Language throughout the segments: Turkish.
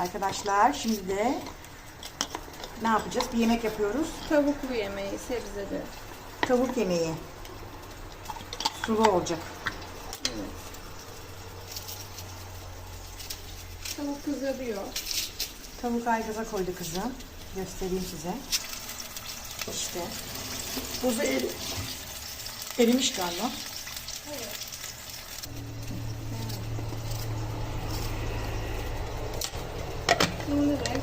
Arkadaşlar şimdi de ne yapacağız? Bir yemek yapıyoruz. Tavuklu yemeği, sebzeli. Tavuk yemeği. Sulu olacak. Evet. Tavuk kızarıyor. Tavuk aygıza koydu kızım. Göstereyim size. İşte. Buzu eri, erimiş galiba. Şimdi renk.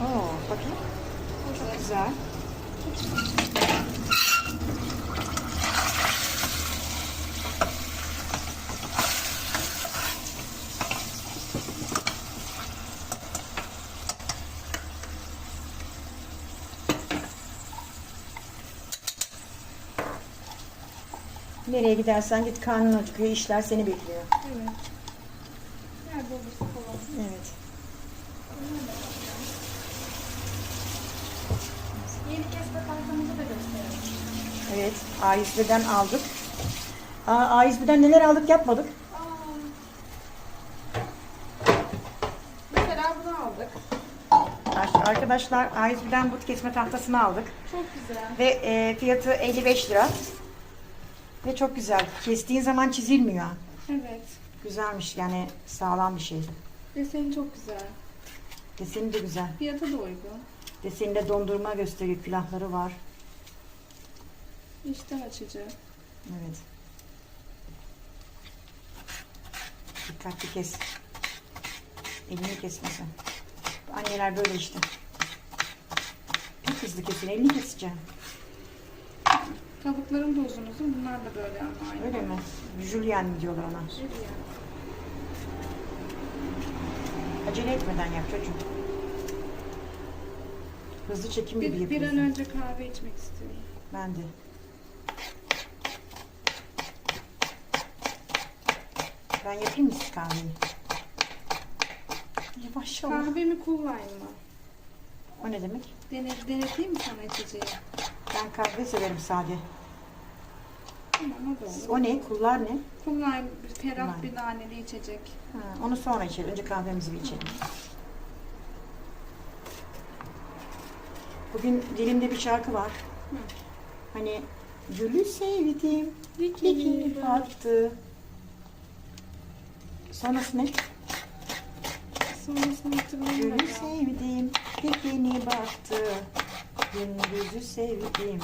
Oo, bakın. Çok güzel. Nereye gidersen git karnın acıkıyor, işler seni bekliyor. Evet. Nerede olursa falan. Evet. Yeni kesme tahtamızı da gösterelim. Evet, A101'den aldık. Aa, A101'den neler aldık yapmadık. Mesela bunu aldık. Ar- Arkadaşlar A101'den but kesme tahtasını aldık. Çok güzel. Ve e, fiyatı 55 lira. Ve çok güzel. Kestiğin zaman çizilmiyor. Evet. Güzelmiş yani sağlam bir şey. Deseni çok güzel. Deseni de güzel. Fiyatı da uygun. Deseninde dondurma gösteriyor. Külahları var. İştah açıcı. Evet. Dikkatli kes. Elini kesmesin. Anneler böyle işte. Pek hızlı kesin. Elini keseceğim. Tavuklarım da uzun uzun. Bunlar da böyle ama aynı. Öyle mi? Julian mi diyorlar ona? Yani. Acele etmeden yap çocuğum. Hızlı çekim gibi Bir, bir yapıyorsun. an önce kahve içmek istiyorum. Ben de. Ben yapayım mı siz kahveyi? Yavaş ol. Kahve mi kullayın mı? O ne demek? Dene, deneteyim mi sana içeceği? Ben kahve severim sade. Tamam o da olur. O ne? Kullar ne? Kullayın bir ferah Kullayın. bir naneli içecek. Ha, onu sonra içelim. Önce kahvemizi bir içelim. Bugün dilimde bir şarkı var. Hı. Hani gülü sevdim, dikeni battı. Sonrası ne? Sonrasını hatırlamıyorum. Gülü sevdim, dikeni battı. Gündüzü sevdim.